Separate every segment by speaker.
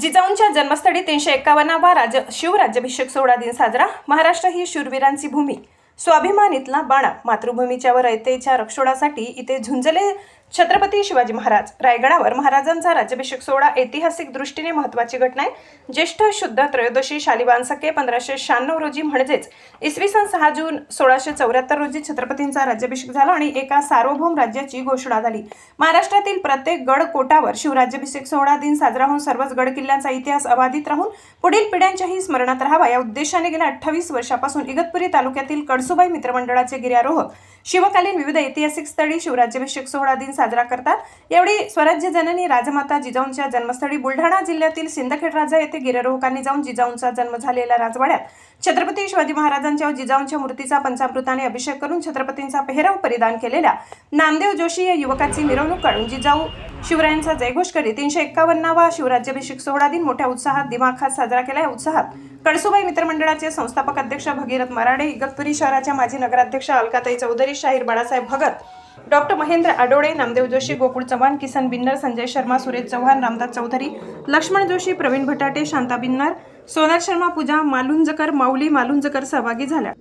Speaker 1: जिजाऊंच्या जन्मस्थळी तीनशे एक्कावन्नावा राज शिवराज्याभिषेक सोहळा दिन साजरा. महाराष्ट्र ही शूरवीरांची भूमी. स्वाभिमान इथला बाणा मातृभूमीच्या व रयतेच्या रक्षणासाठी इथे झुंजले छत्रपती शिवाजी महाराज. रायगडावर महाराजांचा राज्याभिषेक सोहळा ऐतिहासिक दृष्टीने महत्त्वाची घटना आहे. ज्येष्ठ शुद्ध त्रयोदशी शालिवान सके पंधराशे शहाण्णव रोजी म्हणजेच इसवी सन सहा जून सोळाशे चौऱ्याहत्तर रोजी छत्रपतींचा राज्याभिषेक झाला आणि एका सार्वभौम राज्याची घोषणा झाली. महाराष्ट्रातील प्रत्येक गड कोटावर शिवराज्याभिषेक सोहळा दिन साजरा होऊन सर्वच गड किल्ल्यांचा इतिहास अबाधित राहून पुढील पिढ्यांच्याही स्मरणात राहावा या उद्देशाने गेल्या अठ्ठावीस वर्षापासून इगतपुरी तालुक्यातील कडसुबाई मित्रमंडळाचे गिर्यारोहक शिवकालीन विविध ऐतिहासिक स्थळी शिवराज्याभिषेक सोहळा दिन साजरा करतात. यावेळी स्वराज्य जननी राजमाता जिजाऊंच्या जन्मस्थळी बुलढाणा जिल्ह्यातील सिंदखेड राजा येथे गिर्यारोहकांनी जाऊन जिजाऊंचा जन्म झालेल्या राजवाड्यात छत्रपती शिवाजी महाराजांच्या व जिजाऊंच्या मूर्तीचा पंचामृताने अभिषेक करून छत्रपतींचा पेहराव परिधान केलेल्या नामदेव जोशी या युवकाची मिरवणूक काढून जिजाऊ शिवरायांचा जयघोष करीत तीनशे एक्कावन्नावा शिवराज्याभिषेक सोहळा दिन मोठ्या उत्साहात दिमाखात साजरा केला या उत्साहात कडसुबाई मित्रमंडळाचे संस्थापक अध्यक्ष भगीरथ मराडे इगतपुरी शहराच्या माजी नगराध्यक्ष अलकाताई चौधरी शाहीर बाळासाहेब भगत डॉक्टर महेंद्र आडोळे नामदेव जोशी गोकुळ चव्हाण किसन बिन्नर संजय शर्मा सुरेश चव्हाण रामदास चौधरी लक्ष्मण जोशी प्रवीण भटाटे शांता बिन्नर सोनार शर्मा पूजा मालुंजकर माऊली मालुंजकर सहभागी झाल्या.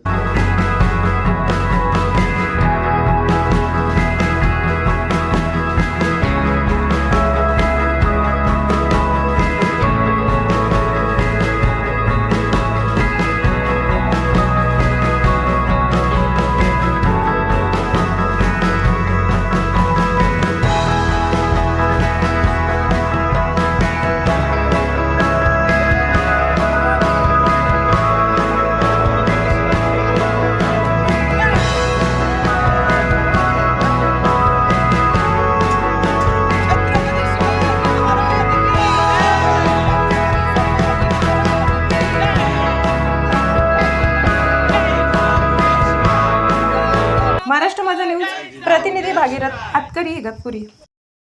Speaker 1: महाराष्ट्र माझा न्यूज प्रतिनिधी भागीरथ हातकरी इगतपुरी